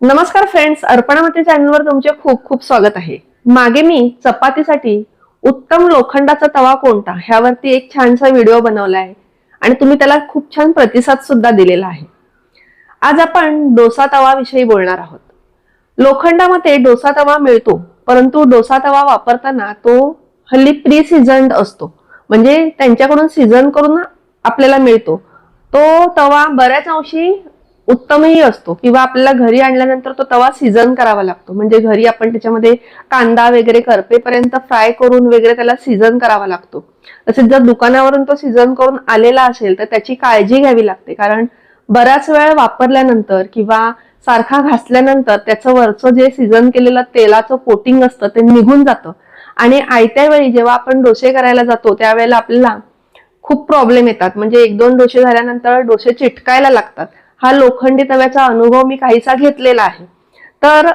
नमस्कार फ्रेंड्स अर्पणामती चॅनलवर तुमचे खूप खूप स्वागत आहे. मागे मी चपातीसाठी उत्तम लोखंडाचा तवा कोणता ह्यावरती एक छानसा व्हिडिओ बनवला आहे आणि तुम्ही त्याला खूप छान प्रतिसाद सुद्धा दिलेला आहे. आज आपण डोसा तवा विषयी बोलणार आहोत. लोखंडामध्ये डोसा तवा मिळतो परंतु डोसा तवा वापरताना तो हल्ली प्री सीझन्ड असतो. म्हणजे त्यांच्याकडून सीझन करून आपल्याला मिळतो. तो तवा बऱ्याच अंशी उत्तमही असतो. किंवा आपल्याला घरी आणल्यानंतर तो तवा सीझन करावा लागतो. म्हणजे घरी आपण त्याच्यामध्ये कांदा वगैरे करपेपर्यंत फ्राय करून वगैरे त्याला सीझन करावा लागतो. तसेच जर दुकानावरून तो सीझन करून आलेला असेल तर त्याची काळजी घ्यावी लागते. कारण बराच वेळ वापरल्यानंतर किंवा सारखा घासल्यानंतर त्याचं वरचं जे सीझन केलेलं तेलाचं कोटिंग असतं ते निघून जातं. आणि आयत्या वेळी जेव्हा आपण डोसे करायला जातो त्यावेळेला आपल्याला खूप प्रॉब्लेम येतात. म्हणजे एक दोन डोसे झाल्यानंतर डोसे चिटकायला लागतात. हा लोखंडी तव्याचा अनुभव मी काहीसा घेतलेला आहे. तर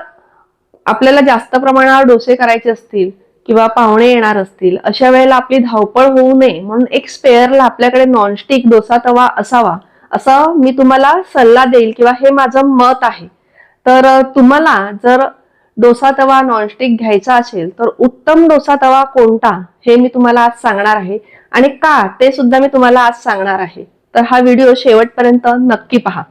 आपल्याला जास्त प्रमाणावर डोसे करायचे असतील किंवा पाहुणे येणार असतील अशा वेळेला आपली धावपळ होऊ नये म्हणून एक स्पेअरला आपल्याकडे नॉनस्टिक डोसा तवा असावा असं मी तुम्हाला सल्ला देईल किंवा हे माझं मत आहे. तर तुम्हाला जर डोसा तवा नॉनस्टिक घ्यायचा असेल तर उत्तम डोसा तवा कोणता हे मी तुम्हाला आज सांगणार आहे आणि का ते सुद्धा मी तुम्हाला आज सांगणार आहे. तर हा व्हिडिओ शेवटपर्यंत नक्की पहा.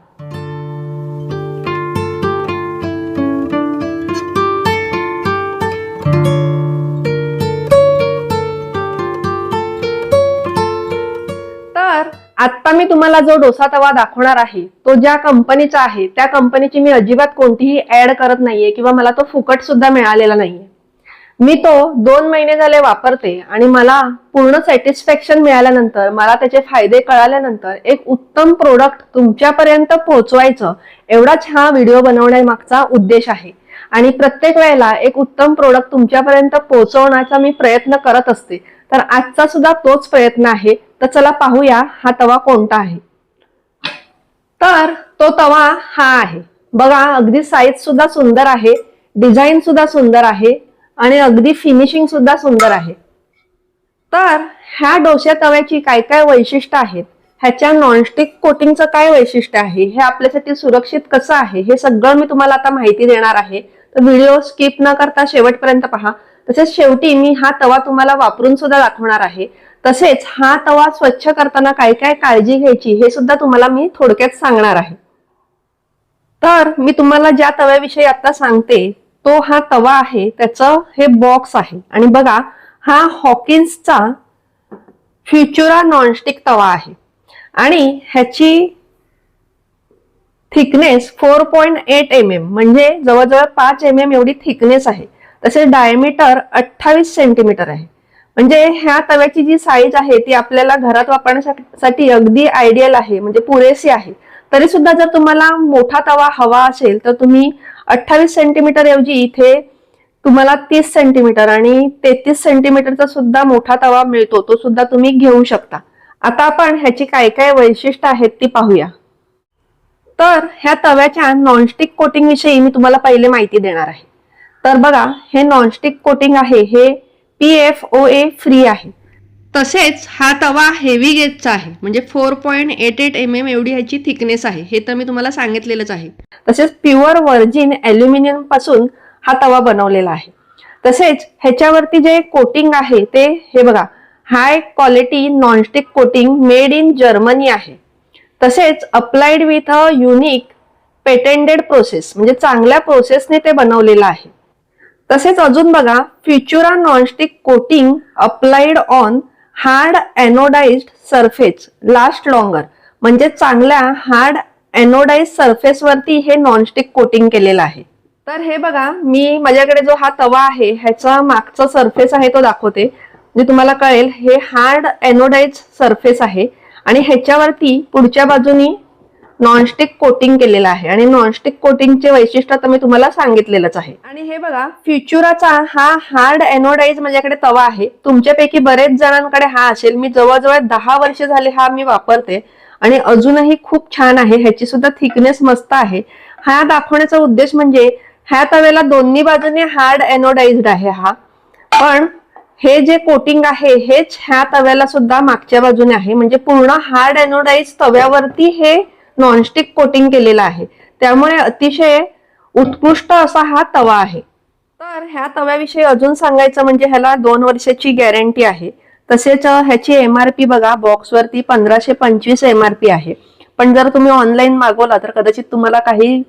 मी तुम्हाला जो डोसा तवा दाखवणार आहे तो ज्या कंपनीचा आहे त्या कंपनीची मी अजिबात कोणतीही ऍड करत नाहीये किंवा मला तो फुकट सुद्धा मिळालेला नाहीये. मी तो दोन महिने झाले वापरते आणि मला पूर्ण सॅटिस्फॅक्शन मिळाल्यानंतर मला त्याचे फायदे कळाल्यानंतर एक उत्तम प्रोडक्ट तुमच्यापर्यंत पोहोचवायचं एवढाच हा व्हिडिओ बनवण्यामागचा उद्देश आहे. आणि प्रत्येक वेळेला एक उत्तम प्रोडक्ट तुमच्यापर्यंत पोहोचवण्याचा मी प्रयत्न करत असते. तर आजचा सुद्धा तोच प्रयत्न आहे. तर चला पाहूया हा तवा कोणता आहे. तर तो तवा हा आहे. बघा अगदी साईज सुद्धा सुंदर आहे. डिझाईन सुद्धा सुंदर आहे. आणि अगदी फिनिशिंग सुद्धा सुंदर आहे. तर ह्या डोश्या तव्याची काय काय वैशिष्ट्य आहेत? ह्याच्या नॉनस्टिक कोटिंगचं काय वैशिष्ट्य आहे? हे आपल्यासाठी सुरक्षित कसं आहे? हे सगळं मी तुम्हाला आता माहिती देणार आहे. तर व्हिडिओ स्किप न करता शेवटपर्यंत पहा. तसेच शेवटी मी हा तवा तुम्हाला वापरून सुद्धा दाखवणार आहे. तसेच हा तवा स्वच्छ करताना काय काय काळजी घ्यायची हे सुद्धा तुम्हाला मी थोडक्यात सांगणार आहे. तर मी तुम्हाला ज्या तव्याविषयी आता सांगते तो हा तवा आहे त्याचं हे बॉक्स आहे. आणि बघा हा हॉकिन्सचा फ्युचुरा नॉनस्टिक तवा आहे. आणि ह्याची thickness four point eight M M म्हणजे जवळजवळ पाच एम एम एवढी थिकनेस आहे. तसेच डायमीटर अठ्ठावीस सेंटीमीटर आहे. म्हणजे ह्या तव्याची जी साईज आहे ती आपल्याला घरात वापरण्यासाठी अगदी आयडियल आहे. म्हणजे पुरेशी आहे. तरी सुद्धा जर तुम्हाला मोठा तवा हवा असेल तर तुम्ही अठ्ठावीस सेंटीमीटर ऐवजी इथे तुम्हाला तीस सेंटीमीटर आणि तेहतीस सेंटीमीटरचा सुद्धा मोठा तवा मिळतो. तो सुद्धा तुम्ही घेऊ शकता. आता आपण ह्याची काय काय वैशिष्ट्य आहेत ती पाहूया. तर ह्या तव्याच्या नॉनस्टिक कोटिंग विषयी मी तुम्हाला पहिले माहिती देणार आहे. तर बघा हे नॉनस्टिक कोटिंग आहे हे P F O A free आहे. तसेच हा तवा हेवी गेजचा आहे. म्हणजे four point eight eight M M एवढी ह्याची थिकनेस आहे. हे तर मी तुम्हाला सांगितलेलंच आहे. तसेच प्युअर व्हर्जिन अल्युमिनियमपासून हा तवा बनवलेला आहे. तसेच ह्याच्यावरती जे कोटिंग आहे ते हे बघा high quality nonstick coating made in Germany आहे. तसेच applied with a unique patented process म्हणजे चांगल्या प्रोसेसने ते बनवलेलं आहे. तसेच अजून बघा Futura nonstick coating applied on hard anodized surface last longer म्हणजे चांगल्या हार्ड एनोडाइज सरफेस वरती हे नॉनस्टिक कोटिंग केलेलं आहे. तर हे बघा मी माझ्याकडे जो हा तवा आहे ह्याचा मागचा सरफेस आहे तो दाखवते. म्हणजे तुम्हाला कळेल हे हार्ड एनोडाइज सरफेस आहे. आणि ह्याच्यावरती पुढच्या बाजूनी नॉनस्टिक कोटिंग केलेलं आहे. आणि नॉनस्टिक कोटिंगचे वैशिष्ट्य तर मी तुम्हाला सांगितलेलंच आहे. आणि हे बघा फ्युचुराचा हा हार्ड एनोडाईज माझ्याकडे तवा आहे. तुमच्यापैकी बरेच जणांकडे हा असेल. मी जवळजवळ दहा वर्ष झाले हा मी वापरते. आणि अजूनही खूप छान आहे. ह्याची सुद्धा थिकनेस मस्त आहे. हा दाखवण्याचा उद्देश म्हणजे ह्या तव्याला दोन्ही बाजूने हार्ड एनोडाइज्ड आहे हा. पण हे जे कोटिंग आहे हेच ह्या तव्याला सुद्धा मागच्या बाजूने आहे. म्हणजे पूर्ण हार्ड एनोडाइज तव्यावरती हे नॉनस्टिक कोटिंग केलेलं आहे. त्यामुळे अतिशय उत्कृष्ट असा हा तवा आहे. तर ह्या तव्याविषयी अजून सांगायचं म्हणजे ह्याला दोन वर्षाची गॅरंटी आहे. तसेच ह्याची एम आर पी बघा बॉक्सवरती पंधराशे पंचवीस एम आर पी आहे. पण जर तुम्ही ऑनलाईन मागवला तर कदाचित तुम्हाला काही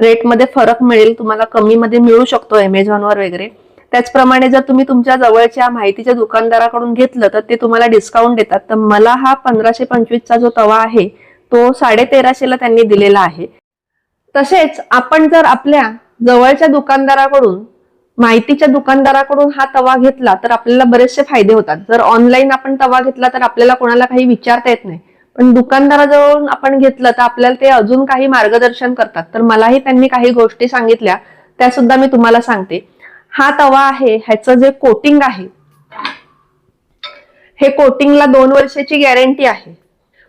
रेटमध्ये फरक मिळेल तुम्हाला कमीमध्ये मिळू शकतो अमेझॉनवर वगैरे. त्याचप्रमाणे जर तुम्ही तुमच्या जवळच्या माहितीच्या दुकानदाराकडून घेतलं तर ते तुम्हाला डिस्काउंट देतात. तर मला हा पंधराशे पंचवीसचा जो तवा आहे तो साडे तेराशेला त्यांनी दिलेला आहे. तसेच आपण जर आपल्या जवळच्या दुकानदाराकडून माहितीच्या दुकानदाराकडून हा तवा घेतला तर आपल्याला बरेचसे फायदे होतात. जर ऑनलाईन आपण तवा घेतला तर आपल्याला कोणाला काही विचारता येत नाही. पण दुकानदाराजवळून आपण घेतलं तर आपल्याला ते अजून काही मार्गदर्शन करतात. तर मलाही त्यांनी काही गोष्टी सांगितल्या त्या सुद्धा मी तुम्हाला सांगते. हा तवा आहे ह्याचं जे कोटिंग आहे हे कोटिंगला दोन वर्षाची गॅरंटी आहे.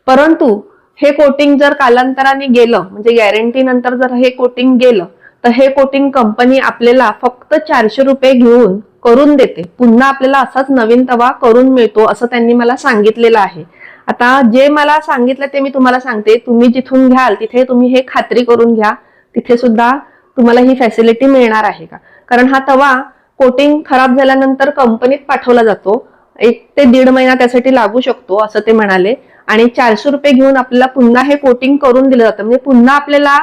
परंतु हे कोटिंग जर कालांतराने गेलं म्हणजे गॅरंटी नंतर जर हे कोटिंग गेलं तर हे कोटिंग कंपनी आपल्याला फक्त चारशे रुपये घेऊन करून देते. पुन्हा आपल्याला असाच नवीन तवा करून मिळतो असं त्यांनी मला सांगितलेलं आहे. आता जे मला सांगितलं ते मी तुम्हाला सांगते. तुम्ही जिथून घ्याल तिथे तुम्ही हे खात्री करून घ्या. तिथे सुद्धा तुम्हाला ही फॅसिलिटी मिळणार आहे का? कारण हा तवा कोटिंग खराब झाल्यानंतर कंपनीत पाठवला जातो. एक ते दीड महिना त्यासाठी लागू शकतो असं ते म्हणाले. आणि चारशे रुपये घेऊन आपल्याला पुन्हा हे कोटिंग करून दिलं जातं. म्हणजे पुन्हा आपल्याला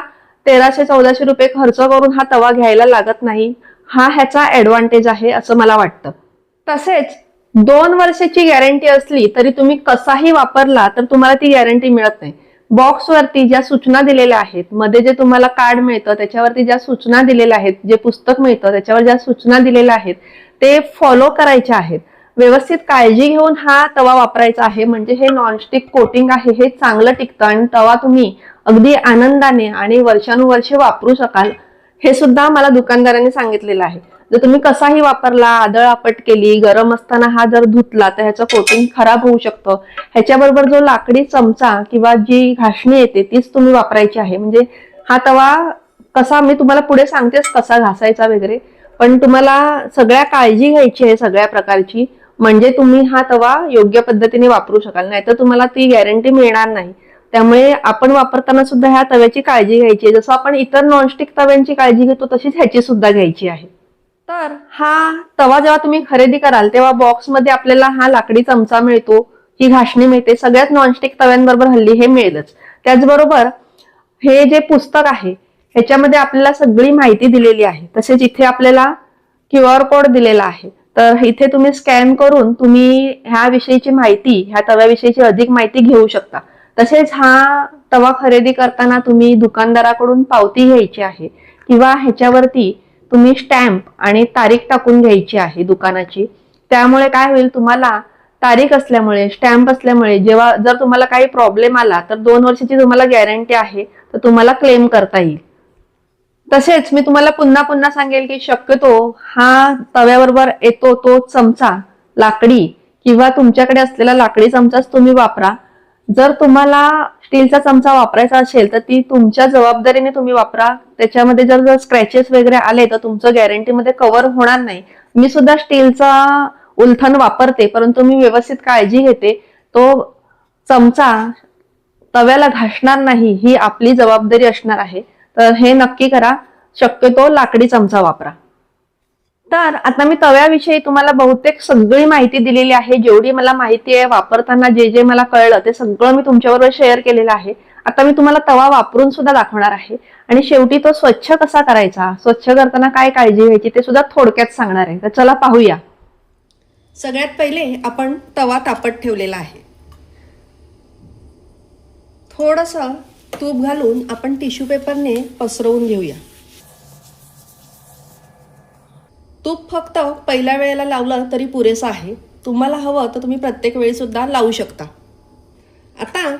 तेराशे चौदाशे रुपये खर्च करून हा तवा घ्यायला लागत नाही. हा ह्याचा ऍडव्हान्टेज आहे असं मला वाटतं. तसेच दोन वर्षाची गॅरंटी असली तरी तुम्ही कसाही वापरला तर तुम्हाला ती गॅरंटी मिळत नाही. बॉक्सवरती ज्या सूचना दिलेल्या आहेत मध्ये जे तुम्हाला कार्ड मिळतं त्याच्यावरती ज्या सूचना दिलेल्या आहेत जे पुस्तक मिळतं त्याच्यावर ज्या सूचना दिलेल्या आहेत ते फॉलो करायच्या आहेत. व्यवस्थित काळजी घेऊन हा तवा वापरायचा आहे. म्हणजे हे नॉनस्टिक कोटिंग आहे. हे चांगलं टिकतं आणि तवा तुम्ही अगदी आनंदाने आणि वर्षानुवर्षे वापरू शकाल. हे सुद्धा मला दुकानदाराने सांगितलेलं आहे. जर तुम्ही कसाही वापरला आदळ आपट केली गरम असताना हा जर धुतला तर ह्याचं कोटिंग खराब होऊ शकतं. ह्याच्याबरोबर जो लाकडी चमचा किंवा जी घासणी येते तीच तुम्ही वापरायची आहे. म्हणजे हा तवा कसा मी तुम्हाला पुढे सांगतेच कसा घासायचा वगैरे. पण तुम्हाला सगळ्या काळजी घ्यायची आहे सगळ्या प्रकारची. म्हणजे तुम्ही हा तवा योग्य पद्धतीने वापरू शकाल नाहीतर तुम्हाला ती गॅरंटी मिळणार नाही. त्यामुळे आपण वापरताना सुद्धा ह्या तव्याची काळजी घ्यायची आहे. जसं आपण इतर नॉनस्टिक तव्यांची काळजी घेतो तशीच ह्याची सुद्धा घ्यायची आहे. तर हा तवा जेव्हा तुम्ही खरेदी कराल तेव्हा बॉक्समध्ये आपल्याला हा लाकडी चमचा मिळतो ही घासणी मिळते. सगळ्याच नॉनस्टिक तव्यांबरोबर हल्ली हे मिळेलच. त्याचबरोबर हे जे पुस्तक आहे ह्याच्यामध्ये आपल्याला सगळी माहिती दिलेली आहे. तसेच इथे आपल्याला क्यू आर कोड दिलेला आहे. तर इथे तुम्ही स्कॅन करून तुम्ही ह्या विषयीची माहिती ह्या तव्याविषयीची अधिक माहिती घेऊ शकता. तसेच हा तवा खरेदी करताना तुम्ही दुकानदाराकडून पावती घ्यायची आहे किंवा ह्याच्यावरती तुम्ही स्टॅम्प आणि तारीख टाकून घ्यायची आहे दुकानाची. त्यामुळे काय होईल तुम्हाला तारीख असल्यामुळे स्टॅम्प असल्यामुळे जेव्हा जर तुम्हाला काही प्रॉब्लेम आला तर दोन वर्षाची तुम्हाला गॅरंटी आहे तर तुम्हाला क्लेम करता येईल. तसेच मी तुम्हाला पुन्हा पुन्हा सांगेल की शक्यतो हा तव्याबरोबर येतो तो चमचा लाकडी किंवा तुमच्याकडे असलेला लाकडी चमचाच तुम्ही वापरा. जर तुम्हाला स्टीलचा चमचा वापरायचा असेल तर ती तुमच्या जबाबदारीने तुम्ही वापरा. त्याच्यामध्ये जर जर स्क्रॅचेस वगैरे आले तर तुमचं गॅरंटीमध्ये कव्हर होणार नाही. मी सुद्धा स्टीलचा उलथन वापरते परंतु मी व्यवस्थित काळजी घेते. तो चमचा तव्याला घासणार नाही ही आपली जबाबदारी असणार आहे. तर हे नक्की करा. शक्यतो लाकडी चमचा वापरा. तर आता मी तव्याविषयी तुम्हाला बहुतेक सगळी माहिती दिलेली आहे. जेवढी मला माहिती आहे वापरताना जे जे मला कळलं ते सगळं मी तुमच्याबरोबर शेअर केलेलं आहे. आता मी तुम्हाला तवा वापरून सुद्धा दाखवणार आहे. आणि शेवटी तो स्वच्छ कसा करायचा स्वच्छ करताना काय काळजी घ्यायची ते सुद्धा थोडक्यात सांगणार आहे. तर चला पाहूया. सगळ्यात पहिले आपण तवा तापत ठेवलेला आहे. थोडस तूप घालून आपण टिश्यू पेपरने पसरवून घेऊया. तूप फक्त पहिल्या वेळेला लावलं तरी पुरेसं आहे. तुम्हाला हवं तर तुम्ही प्रत्येक वेळी सुद्धा लावू शकता. आता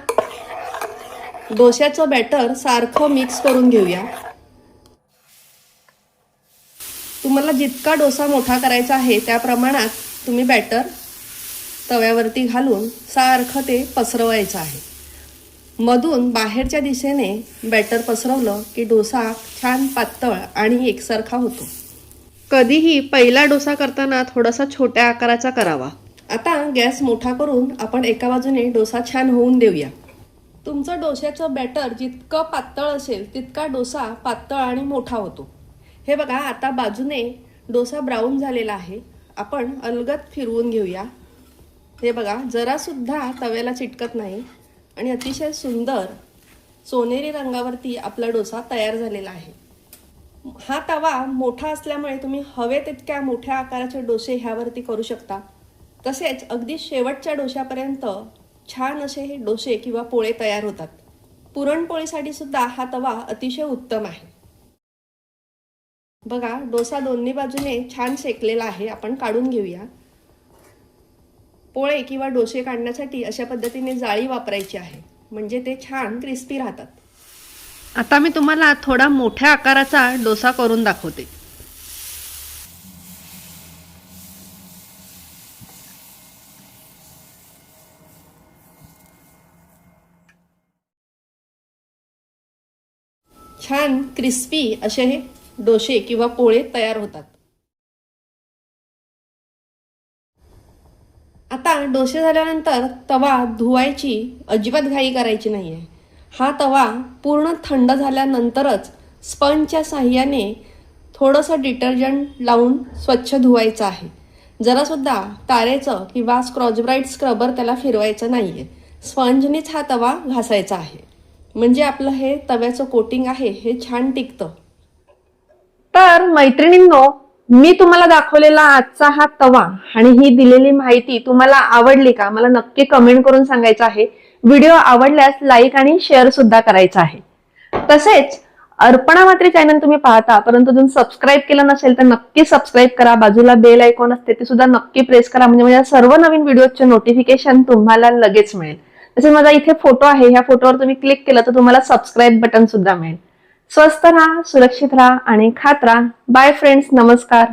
डोश्याचं बॅटर सारखं मिक्स करून घेऊया. तुम्हाला जितका डोसा मोठा करायचा आहे त्या प्रमाणात तुम्ही बॅटर तव्यावरती घालून सारखं ते पसरवायचं आहे. मधून बाहेरच्या दिशेने बॅटर पसरवलं की डोसा छान पातळ आणि एकसारखा होतो. कधीही पहिला डोसा करताना थोडासा छोट्या आकाराचा करावा. आता गॅस मोठा करून आपण एका बाजूने डोसा छान होऊन देऊया. तुमचं डोश्याचं बॅटर जितकं पातळ असेल तितका डोसा पातळ आणि मोठा होतो. हे बघा आता बाजूने डोसा ब्राऊन झालेला आहे. आपण अलगद फिरवून घेऊया. हे बघा जरासुद्धा तव्याला चिटकत नाही. आणि अतिशय सुंदर सोनेरी रंगावरती आपला डोसा तयार झालेला आहे. हा तवा मोठा असल्यामुळे तुम्ही हवे तितक्या मोठ्या आकाराचे डोसे ह्यावरती करू शकता. तसेच अगदी शेवटच्या डोश्यापर्यंत छान असे हे डोसे किंवा पोळे तयार होतात. पुरणपोळीसाठी सुद्धा हा तवा अतिशय उत्तम आहे. बघा डोसा दोन्ही बाजूने छान शेकलेला आहे. आपण काढून घेऊया. पोळे किंवा डोसे काढण्यासाठी अशा पद्धतीने जाळी वापरायची आहे. म्हणजे ते छान क्रिस्पी राहतात. आता मी तुम्हाला थोडा मोठ्या आकाराचा डोसा करून दाखवते. छान क्रिस्पी असे हे डोसे किंवा पोळे तयार होतात. आता डोसे झाल्यानंतर तवा धुवायची अजिबात घाई करायची नाही आहे हा तवा पूर्ण थंड झाल्यानंतरच स्पंजच्या साह्याने थोडंसं डिटर्जंट लावून स्वच्छ धुवायचं आहे. जरासुद्धा तारेचं किंवा स्क्रॉचब्राईट स्क्रबर त्याला फिरवायचं नाही आहे स्पंजनेच हा तवा घासायचा आहे. म्हणजे आपलं हे तव्याचं कोटिंग आहे हे छान टिकतं. तर मैत्रिणींनो मी तुम्हाला दाखवलेला आजचा हा तवा आणि ही दिलेली माहिती तुम्हाला आवडली का? मला नक्की कमेंट करून सांगायचं आहे. व्हिडिओ आवडल्यास लाईक आणि शेअर सुद्धा करायचा आहे. तसेच अर्पणा मात्री चॅनल तुम्ही पाहता परंतु अजून सबस्क्राईब केलं नसेल तर नक्की सबस्क्राईब करा. बाजूला बेल आयकॉन असते ते सुद्धा नक्की प्रेस करा. म्हणजे माझ्या सर्व नवीन व्हिडिओचे नोटिफिकेशन तुम्हाला लगेच मिळेल. तसेच माझा इथे फोटो आहे. ह्या फोटोवर तुम्ही क्लिक केलं तर तुम्हाला सबस्क्राईब बटन सुद्धा मिळेल. स्वस्त राहा सुरक्षित राहा आणि खात राहा. बाय फ्रेंड्स नमस्कार.